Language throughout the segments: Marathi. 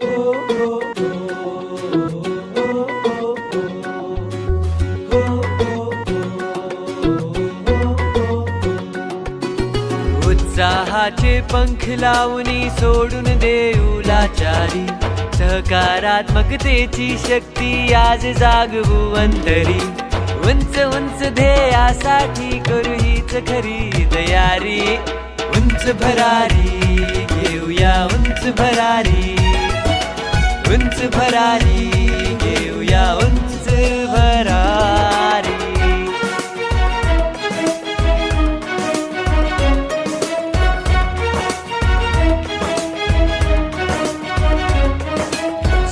उत्साहाचे पंख लावणी सोडून देऊ लाचारी सहकारात्मकतेची शक्ती आज जागवू अंतरी. उंच उंच ध्येयासाठी करू हीच खरी तयारी. उंच भरारी. उंच भरारी घेऊया उंच भरारी.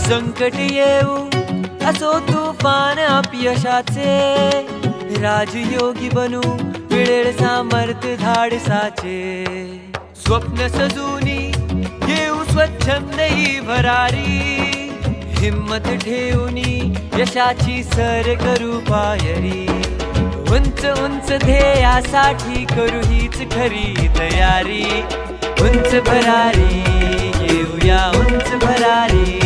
संकट येऊ असो तुफान अपयशाचे. राजयोगी बनू मिळेल सामर्थ धाडसाचे. स्वप्न सजूनी घेऊ स्वच्छंदही भरारी. हिम्मत ठेवूनी यशाची सर करू पायरी. उंच उंच ध्येयासाठी करू हीच खरी तयारी. उंच भरारी येऊया उंच भरारी.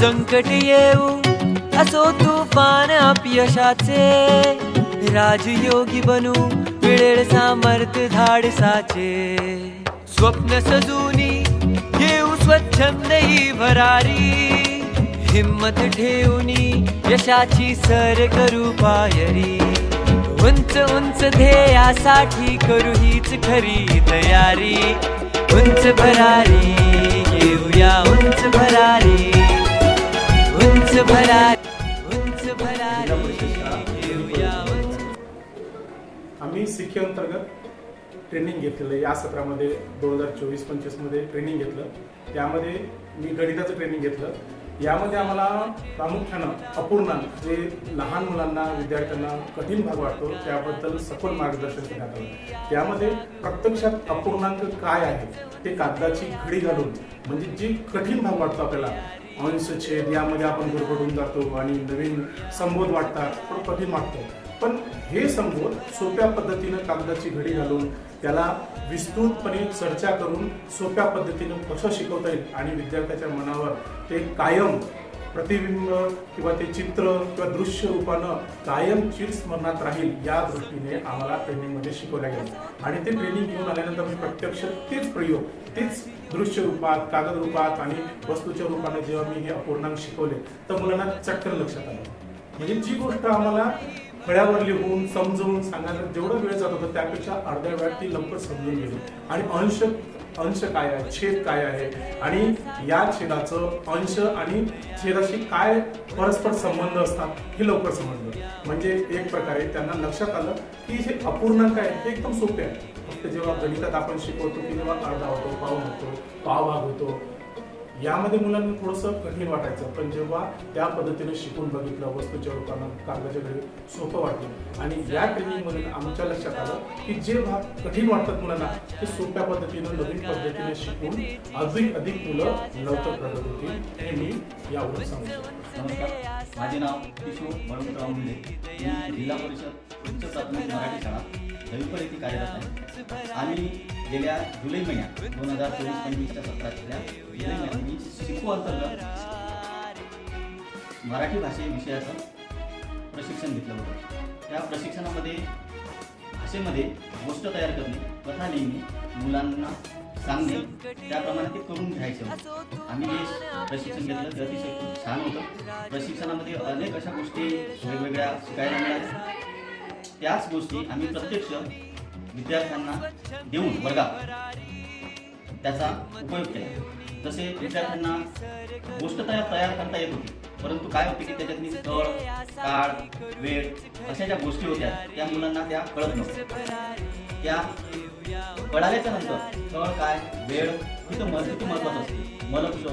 संकट येऊ असो तुफान अपयशाचे. राजयोगी बनू मिळेल सामर्थ धाडसाचे. स्वप्न सजूनी घेऊ स्वच्छंदही भरारी. हिम्मत ठेवूनी यशाची सर करू पायरी. उंच उंच ध्येयासाठी करू हीच खरी तयारी. उंच भरारी घेऊया उंच भरारी. आम्ही अंतर्गत ट्रेनिंग घेतलेलं या सत्रामध्ये दोन हजार चोवीस पंचवीसमध्ये ट्रेनिंग घेतलं. त्यामध्ये मी गणिताचं ट्रेनिंग घेतलं. यामध्ये आम्हाला प्रामुख्यानं अपूर्णांक जे लहान मुलांना विद्यार्थ्यांना कठीण भाग वाटतो त्याबद्दल सखोल मार्गदर्शन करण्यात आलं. त्यामध्ये प्रत्यक्षात अपूर्णांक काय आहे ते कागदाची घडी घालून म्हणजे जी कठीण भाग वाटतो आपल्याला अंशछेद यामध्ये आपण गुरफटून जातो आणि नवीन संबोध वाटतात थोडं कठीण वाटतं पण हे संबोध सोप्या पद्धतीनं कागदाची घडी घालून त्याला विस्तृतपणे चर्चा करून सोप्या पद्धतीनं कसं शिकवता येईल आणि विद्यार्थ्याच्या मनावर ते कायम प्रतिबिंब किंवा ते चित्र किंवा दृश्य रूपानं कायम चिर स्मरणात राहील या दृष्टीने आम्हाला ट्रेनिंगमध्ये शिकवल्या गेलं. आणि ते ट्रेनिंग घेऊन आल्यानंतर मी प्रत्यक्ष तेच प्रयोग तेच दृश्य रूपात कागद रूपात आणि वस्तूच्या रूपाने जेव्हा मी हे अपूर्णांक शिकवले तर मुलांना चक्कर लक्षात आलं. म्हणजे जी गोष्ट आम्हाला फळ्यावर लिहून समजवून सांगायला जेवढा वेळ जात होता त्यापेक्षा अर्ध्या वेळात ती लवकर समजून गेली. आणि अंश अंश काय आहे? छेद काय आहे? आणि या छेदाचं अंश आणि छेदाशी काय परस्पर संबंध असतात हे लवकर समजलं. म्हणजे एक प्रकारे त्यांना लक्षात आलं की जे अपूर्णांक आहे? ते एकदम सोपे आहे. फक्त जेव्हा गणितात आपण शिकवतो की जेव्हा अर्धा होतो पाऊन होतो पाव भाग होतो यामध्ये मुलांना थोडंसं कठीण वाटायचं पण जेव्हा त्या पद्धतीने शिकून बघितलं वस्तूच्या रूपानं कागदाच्या घरी सोपं वाटलं. आणि या ट्रेनिंगमधून आमच्या लक्षात आलं की जे भाग कठीण वाटतात मुलांना ते सोप्या पद्धतीनं नवीन पद्धतीने शिकून अधिक अधिक मुलं लवकर प्रगत होतील हे मी यावरून सांगू नमस्कार. माझे नाव किशोर बळवंतराव मुंडे. जिल्हा परिषद उच्च प्राथमिक मराठी शाळा दहिपड येथे कार्यरत आहे. आणि गेल्या जुलै महिन्यात दोन हजार चोवीस पंचवीसच्या सत्रातल्या जुलै महिन्यात मी शिकू अंतर्गत मराठी भाषे विषयाचं प्रशिक्षण घेतलं होतं. त्या प्रशिक्षणामध्ये भाषेमध्ये गोष्ट तयार करणे कथा लिहिणे मुलांना सांगणे त्याप्रमाणे ते करून घ्यायचे आम्ही जे प्रशिक्षण घेतलं ते अतिशय खूप छान होतं. प्रशिक्षणामध्ये अनेक अशा गोष्टी वेगवेगळ्या शिकायला मिळाल्या. त्याच गोष्टी आम्ही प्रत्यक्ष विद्यार्थ्यांना देऊन वर्गात त्याचा उपयोग केला. जसे विद्यार्थ्यांना गोष्ट तयार तयार करता येत होती परंतु काय होते की त्याच्यातली स्थळ काळ वेळ अशा ज्या गोष्टी होत्या त्या मुलांना त्या कळत नव्हत्या. त्या कळाल्याच्या नंतर स्थळ काय वेळ तिथं मध्ये किती महत्वाचं असते. मलपृष्ठ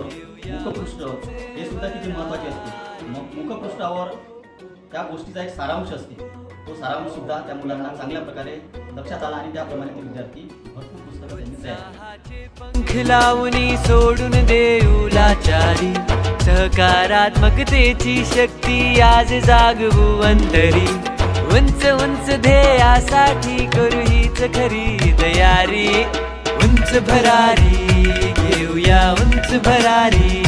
मुखपृष्ठ हे सुद्धा किती महत्त्वाचे असते. मग मुखपृष्ठावर त्या गोष्टीचा एक सारांश असते. तो सारांश सुद्धा त्या मुलांना चांगल्या प्रकारे लक्षात आला आणि त्याप्रमाणे ते विद्यार्थी भरपूर पुस्तकं त्यांनी तयार लावणी सोडून देऊलाचारी सहकारात्मकतेची शक्ती आज जागवू अंतरी. उंच उंच ध्येयासाठी करू हीच खरी तयारी. उंच भरारी घेऊया उंच भरारी.